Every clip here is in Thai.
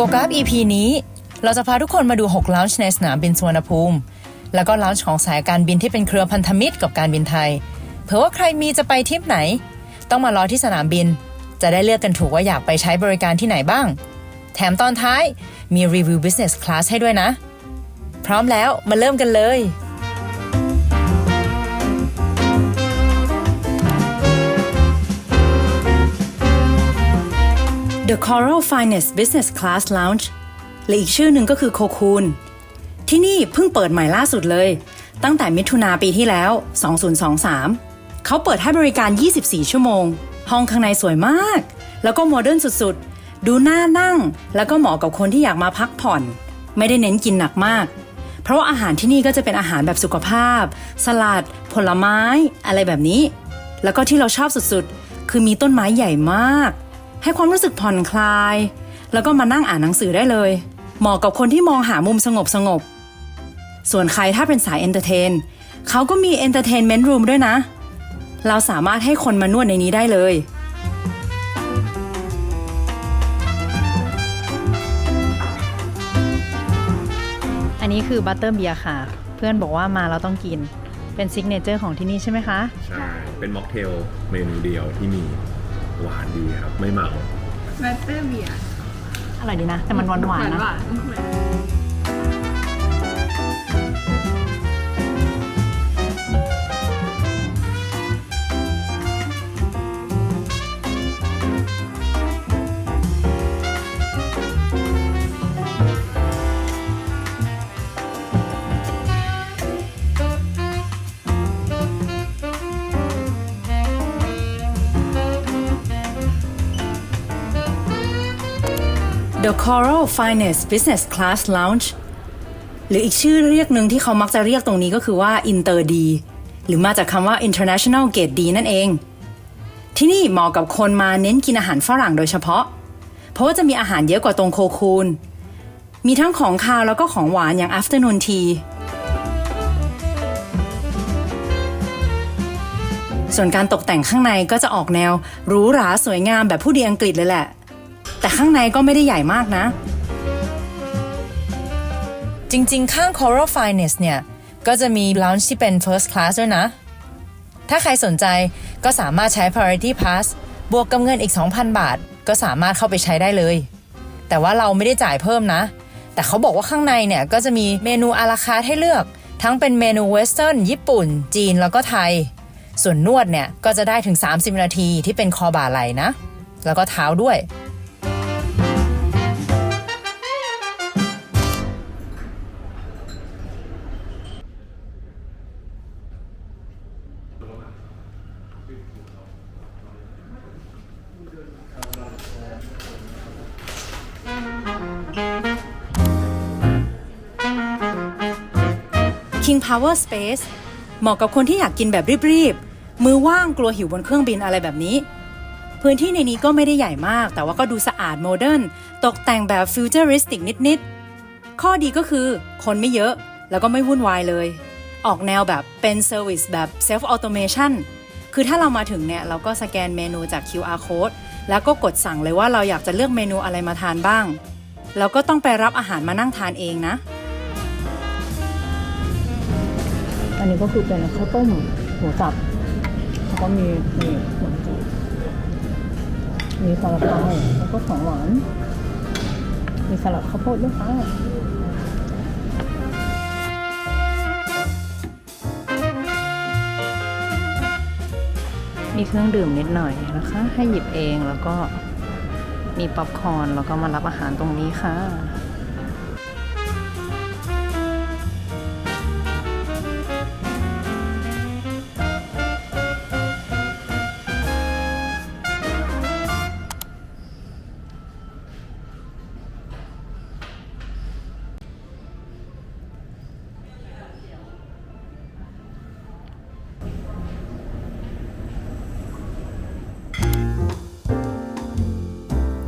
โกกราฟ EP นี้ เราจะพาทุกคนมาดู 6 ลาวช์ในสนามบินสุวรรณภูมิ แล้วก็ลาวช์ของสายการบินที่เป็นเครือพันธมิตรกับการบินไทย เผื่อว่าใครมีจะไปทริปไหน ต้องมารอที่สนามบิน จะได้เลือกกันถูกว่าอยากไปใช้บริการที่ไหนบ้าง แถมตอนท้ายมีรีวิว business class ให้ด้วยนะ พร้อมแล้วมาเริ่มกันเลย The Coral Finest Business Class Lounge หรืออีกชื่อหนึ่งก็คือโคคูนที่นี่เพิ่งเปิดใหม่ล่าสุดเลย ตั้งแต่มิถุนาปีที่แล้ว 2023 เขาเปิดให้บริการ 24 ชั่วโมง ห้องข้างในสวยมาก แล้วก็โมเดิร์นสุดๆ ดูน่านั่ง แล้วก็เหมาะกับคนที่อยากมาพักผ่อน ไม่ได้เน้นกินหนักมาก เพราะว่าอาหารที่นี่ก็จะเป็นอาหารแบบสุขภาพ สลัด ผลไม้ อะไรแบบนี้ แล้วก็ที่เราชอบสุดๆ คือมีต้นไม้ใหญ่มาก ให้ความรู้สึกผ่อนคลาย แล้วก็มานั่งอ่านหนังสือได้เลย เหมาะกับคนที่มองหามุมสงบสงบๆส่วนใครถ้าเป็นสายเอนเตอร์เทนเขาก็มีเอนเตอร์เทนเมนต์รูมด้วยนะ เราสามารถให้คนมานวดในนี้ได้เลยอันนี้คือบัตเตอร์เบียร์ค่ะ เพื่อนบอกว่ามาเราต้องกิน เป็นซิกเนเจอร์ของที่นี่ใช่ไหมคะ ใช่ เป็นม็อกเทลเมนูเดียวที่มี หวานดีครับ ไม่เมา แบตเตอร์เบียร์อร่อยดีนะ แต่มันหวานหวานๆนะ หวาน The Coral Finest Business Class Lounge หรืออีกชื่อเรียกหนึ่งที่เขามักจะเรียกตรงนี้ก็คือว่า Inter D หรือมาจากคำว่า International Gate D นั่นเอง ที่นี่เหมาะกับคนมาเน้นกินอาหารฝรั่งโดยเฉพาะ เพราะว่าจะมีอาหารเยอะกว่าตรงโคคูน มีทั้งของคาวแล้วก็ของหวานอย่าง Afternoon Tea ส่วนการตกแต่งข้างในก็จะออกแนวหรูหราสวยงามแบบผู้ดีอังกฤษเลยแหละ แต่ข้างในก็ไม่ได้ใหญ่มากนะ จริงๆ ข้าง Coral Finest เนี่ย ก็จะมี lounge ที่เป็น first class ด้วยนะ ถ้าใครสนใจก็สามารถใช้ priority pass บวกกับเงินอีก 2,000 บาท ก็สามารถเข้าไปใช้ได้เลย แต่ว่าเราไม่ได้จ่ายเพิ่มนะ แต่เขาบอกว่าข้างในเนี่ย ก็จะมีเมนูอาราคารให้เลือก ทั้งเป็นเมนูเวสเทิร์นญี่ปุ่น จีนแล้วก็ไทย ส่วนนวดเนี่ยก็จะได้ถึง 30 นาทีที่เป็นคอบ่าไหลนะ แล้วก็เท้าด้วย King Power Space เหมาะกับคนที่อยากกินแบบรีบๆ มือว่างกลัวหิวบนเครื่องบินอะไรแบบนี้ พื้นที่ในนี้ก็ไม่ได้ใหญ่มาก แต่ว่าก็ดูสะอาดโมเดิร์นตกแต่งแบบฟิวเจอริสติกนิดๆ ข้อดีก็คือคนไม่เยอะแล้วก็ไม่วุ่นวายเลย ออกแนวแบบเป็นเซอร์วิสแบบเซลฟ์ออโตเมชัน คือถ้าเรามาถึงเนี่ยเราก็สแกนเมนูจาก QR code แล้วก็กดสั่งเลยว่าเราอยากจะเลือกเมนูอะไรมาทานบ้าง แล้วก็ต้องไปรับอาหารมานั่งทานเองนะ อันนี้ก็คือเป็นข้าวต้มหมูสับแล้วก็มีมีขนมจีบมีซาลาเปาแล้วก็ของหวาน มีสลัดข้าวโพดด้วยค่ะ มีเครื่องดื่มนิดหน่อยนะคะ ให้หยิบเองแล้วก็มีป๊อปคอร์นแล้วก็มารับอาหารตรงนี้ค่ะ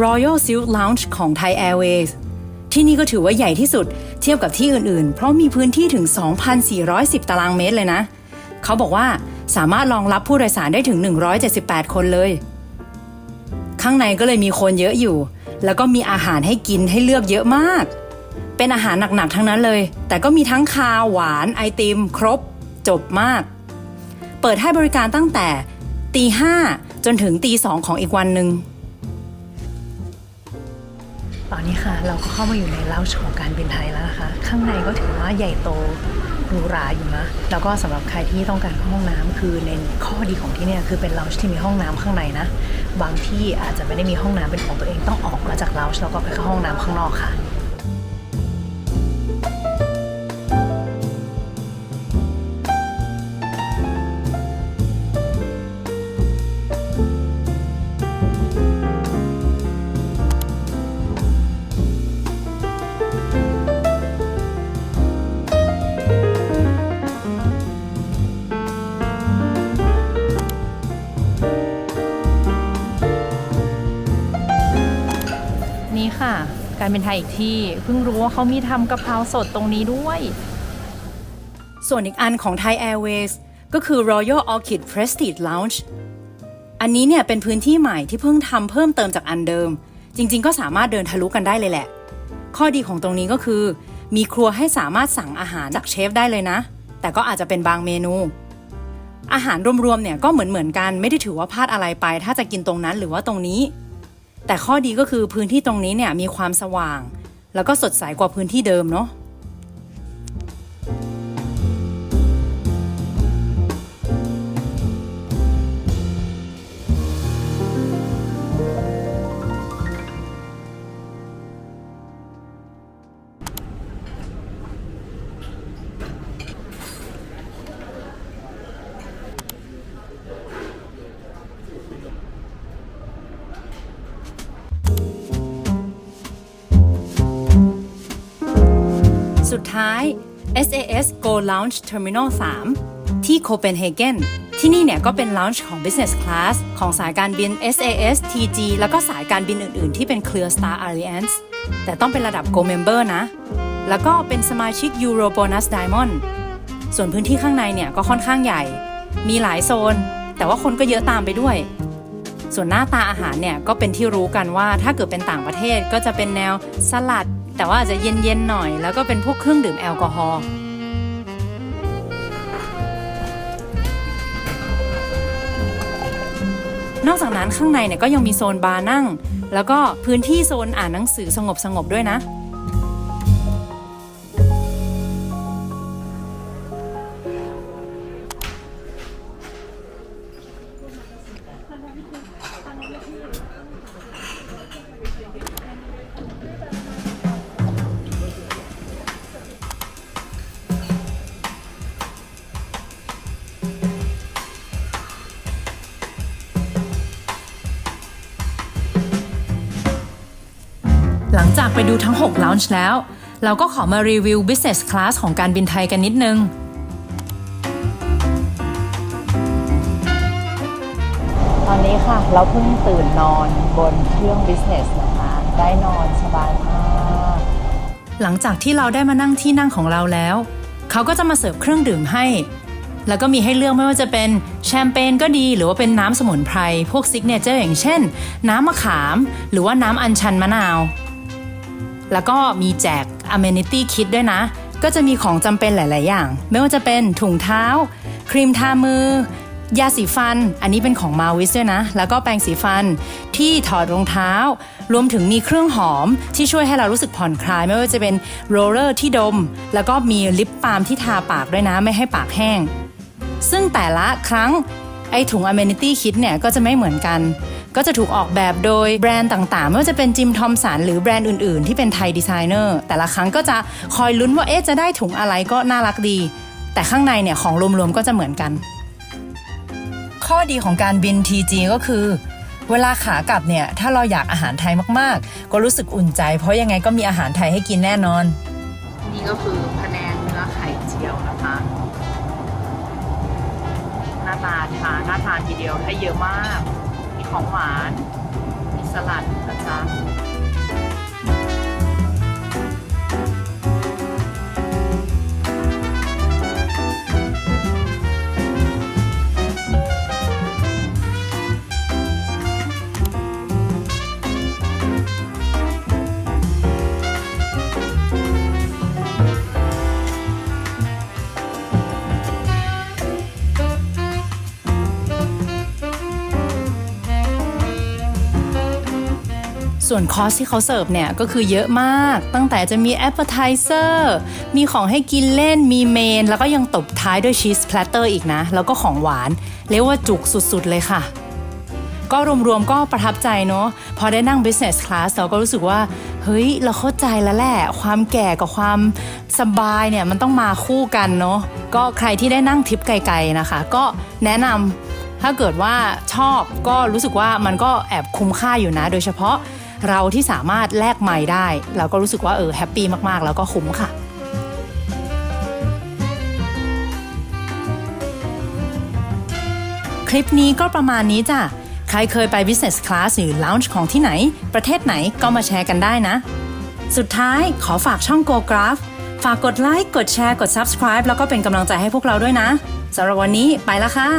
Royal Silk Lounge ของ Thai Airways ที่นี่ก็ถือว่าใหญ่ที่สุดเทียบกับที่อื่นๆ เพราะมีพื้นที่ถึง 2,410 ตารางเมตรเลยนะ เขาบอกว่าสามารถรองรับผู้โดยสารได้ถึง 178 คนเลย ข้างในก็เลยมีคนเยอะอยู่ แล้วก็มีอาหารให้กินให้เลือกเยอะมาก เป็นอาหารหนักๆ ทั้งนั้นเลย แต่ก็มีทั้งคาวหวานไอติม ครบ จบมาก เปิดให้บริการตั้งแต่ตีห้าจนถึงตีสองของอีกวันหนึ่ง ตอนนี้ค่ะ เราก็เข้ามาอยู่ในเล้าของการบินไทยแล้วนะคะ ข้างในก็ถือว่าใหญ่โตหรูหราอยู่นะแล้วก็สำหรับใครที่ต้องการเข้าห้องน้ำคือในข้อดีของที่เนี่ยคือเป็นเล้าที่มีห้องน้ำข้างในนะ บางที่อาจจะไม่ได้มีห้องน้ำเป็นของตัวเองต้องออกมาจากเล้าแล้วก็ไปเข้าห้องน้ำข้างนอกค่ะ การบินไทยอีกที่ เพิ่งรู้ว่าเขามีทำกะเพราสดตรงนี้ด้วย ส่วนอีกอันของ Thai Airways ก็คือ Royal Orchid Prestige Lounge อันนี้เนี่ยเป็นพื้นที่ใหม่ที่เพิ่งทำเพิ่มเติมจากอันเดิม จริง ๆ ก็สามารถเดินทะลุกันได้เลยแหละ ข้อดีของตรงนี้ก็คือ มีครัวให้สามารถสั่งอาหารจากเชฟได้เลยนะ แต่ก็อาจจะเป็นบางเมนู อาหารรวมๆเนี่ยก็เหมือนๆกันไม่ได้ถือว่าพลาดอะไรไป ถ้าจะกินตรงนั้นหรือว่าตรงนี้ แต่ข้อดีก็คือพื้นที่ตรงนี้เนี่ยมีความสว่าง แล้วก็สดใสกว่าพื้นที่เดิมเนาะ สุดท้าย SAS Go Lounge Terminal 3 ที่โคเปนเฮเกนที่นี่เนี่ยก็เป็น lounge ของ Business Class ของสายการบิน SAS TG แล้วก็สายการบินอื่น ๆ ที่เป็น Clear Star Alliance แต่ต้องเป็นระดับ Go Member นะ แล้วก็เป็นสมาชิก Euro Bonus Diamond ส่วนพื้นที่ข้างในเนี่ยก็ค่อนข้างใหญ่ มีหลายโซน แต่ว่าคนก็เยอะตามไปด้วย ส่วนหน้าตาอาหารเนี่ยก็เป็นที่รู้กันว่าถ้าเกิดเป็นต่างประเทศก็จะเป็นแนวสลัด แต่ว่าอาจจะเย็นๆหน่อย แล้วก็เป็นพวกเครื่องดื่มแอลกอฮอล์นอกจากนั้นข้างในเนี่ยก็ยังมีโซนบาร์นั่ง แล้วก็พื้นที่โซนอ่านหนังสือสงบๆด้วยนะ หลังจากไปดูทั้ง 6 lounge แล้ว เราก็ขอมารีวิว business class ของการบินไทยกันนิดนึง ตอนนี้ค่ะ เราเพิ่งตื่นนอนบนเครื่อง business นะคะ ได้นอนสบายมาก หลังจากที่เราได้มานั่งที่นั่งของเราแล้ว เขาก็จะมาเสิร์ฟเครื่องดื่มให้ แล้วก็มีให้เลือกไม่ว่าจะเป็นแชมเปญก็ดี หรือว่าเป็นน้ำสมุนไพร พวกซิกเนเจอร์อย่างเช่น น้ำมะขาม หรือว่าน้ำอัญชันมะนาว แล้วก็มีแจก amenity kit ด้วยนะ ก็จะมีของจำเป็นหลาย ๆ อย่าง ไม่ว่าจะเป็นถุงเท้า ครีมทามือ ยาสีฟัน อันนี้เป็นของมาวิสด้วยนะ แล้วก็แปรงสีฟันที่ถอดรองเท้า รวมถึงมีเครื่องหอมที่ช่วยให้เรารู้สึกผ่อนคลาย ไม่ว่าจะเป็นโรลเลอร์ที่ดม แล้วก็มีลิปบาล์มที่ทาปากด้วยนะไม่ให้ปากแห้ง ซึ่งแต่ละครั้งไอถุง amenity kit เนี่ยก็จะไม่เหมือนกัน ก็จะถูกออกแบบโดยแบรนด์ต่างๆ ไม่ว่าจะเป็นจิมทอมสันหรือแบรนด์อื่นๆ ที่เป็นไทยดีไซเนอร์แต่ละครั้งก็จะคอยลุ้นว่าเอ๊ะจะได้ถุงอะไรก็น่ารักดี แต่ข้างในเนี่ยของรวมๆก็จะเหมือนกัน ข้อดีของการบิน TG ก็คือเวลาขากลับเนี่ยถ้าเราอยากอาหารไทยมากๆ ก็รู้สึกอุ่นใจ เพราะยังไงก็มีอาหารไทยให้กินแน่นอน นี่ก็คือพะแนงเนื้อไข่เจียวนะคะหน้าตาทานน่าทานทีเดียวให้เยอะมาก ของหวานมีสลัดนะจ๊ะ ส่วนคอสที่เขาเสิร์ฟเนี่ยก็คือเยอะมาก ตั้งแต่จะมี appetizer มีของให้กินเล่นมีเมน แล้วก็ยังตบท้ายด้วยชีสแพลตเตอร์อีกนะ แล้วก็ของหวานเรียกว่าจุกสุดๆเลยค่ะ ก็รวมๆก็ประทับใจเนาะพอได้นั่ง business class เราก็รู้สึกว่า เฮ้ย เราเข้าใจแล้วแหละ ความแก่กับความสบายเนี่ยมันต้องมาคู่กันเนาะก็ใครที่ได้นั่งทริปไกลๆนะคะ ก็แนะนำถ้าเกิดว่าชอบก็รู้สึกว่ามันก็แอบคุ้มค่าอยู่นะ โดยเฉพาะ เราที่สามารถแลกไมล์ได้ เราก็รู้สึกว่าเออแฮปปี้มากๆ แล้วก็คุ้มค่ะคลิปนี้ก็ประมาณนี้จ้ะ ใครเคยไป business class หรือ lounge ของที่ไหน ประเทศไหนก็มาแชร์กันได้นะ สุดท้ายขอฝากช่อง Go Graph ฝากกดไลค์ กดแชร์ กด subscribe แล้วก็เป็นกำลังใจให้พวกเราด้วยนะ สำหรับวันนี้ไปละค่ะ